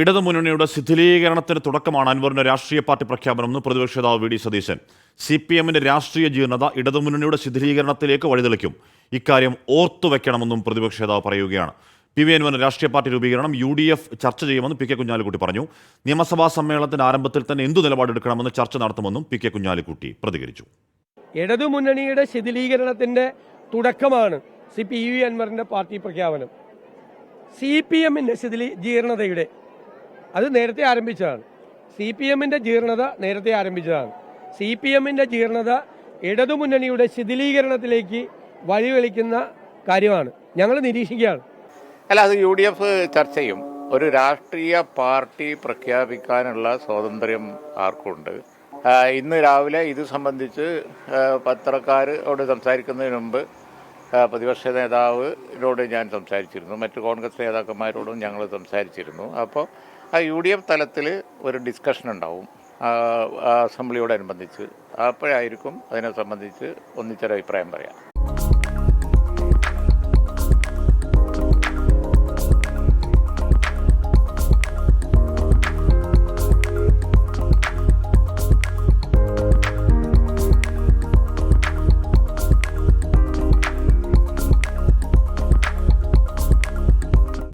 ഇടതുമുന്നണിയുടെ ശിഥിലീകരണത്തിന് തുടക്കമാണ് അൻവറിന്റെ രാഷ്ട്രീയ പാർട്ടി പ്രഖ്യാപനം എന്ന് പ്രതിപക്ഷ നേതാവ് V D Satheesan. C P എമ്മിന്റെ രാഷ്ട്രീയ ജീർണത ഇടതുമുന്നണിയുടെ ശിഥിലീകരണത്തിലേക്ക് വഴിതെളിക്കും. ഇക്കാര്യം ഓർത്തുവെക്കണമെന്നും പ്രതിപക്ഷ നേതാവ് പറയുകയാണ്. പി വി അൻവറിന്റെ രാഷ്ട്രീയ പാർട്ടി രൂപീകരണം യു ഡി എഫ് ചർച്ച ചെയ്യുമെന്ന് പി കെ കുഞ്ഞാലിക്കുട്ടി പറഞ്ഞു. നിയമസഭാ സമ്മേളനത്തിന്റെ ആരംഭത്തിൽ തന്നെ എന്തു നിലപാടെടുക്കണമെന്ന് ചർച്ച നടത്തുമെന്നും പി കെ കുഞ്ഞാലിക്കുട്ടി പ്രതികരിച്ചു. ഇടതുമുന്നണിയുടെ ശിഥിലീകരണത്തിന്റെ തുടക്കമാണ് സി പി യു അൻവറിന്റെ പാർട്ടി പ്രഖ്യാപനം. സി പി എമ്മിന്റെ ശിഥിലീ ജീർണതയുടെ അത് നേരത്തെ ആരംഭിച്ചതാണ്. സി പി എമ്മിന്റെ ജീർണത നേരത്തെ ആരംഭിച്ചതാണ്. സി പി എമ്മിന്റെ ജീർണത ഇടതുമുന്നണിയുടെ ശിഥിലീകരണത്തിലേക്ക് വഴിവെളിക്കുന്ന കാര്യമാണ്. ഞങ്ങൾ നിരീക്ഷിക്കുകയാണ്. അല്ല അത് യു ഡി എഫ് ചർച്ച ചെയ്യും. ഒരു രാഷ്ട്രീയ പാർട്ടി പ്രഖ്യാപിക്കാനുള്ള സ്വാതന്ത്ര്യം ആർക്കുണ്ട്? ഇന്ന് രാവിലെ ഇത് സംബന്ധിച്ച് പത്രക്കാരോട് സംസാരിക്കുന്നതിന് മുമ്പ് പ്രതിപക്ഷ നേതാവിനോട് ഞാൻ സംസാരിച്ചിരുന്നു. മറ്റ് കോൺഗ്രസ് നേതാക്കന്മാരോടും ഞങ്ങൾ സംസാരിച്ചിരുന്നു. അപ്പോൾ ആ യു ഡി എഫ് തലത്തിൽ ഒരു ഡിസ്കഷൻ ഉണ്ടാവും. അസംബ്ലിയോടനുബന്ധിച്ച്. അപ്പോഴായിരിക്കും അതിനെ സംബന്ധിച്ച് ഒന്നിച്ചൊരു അഭിപ്രായം പറയാം.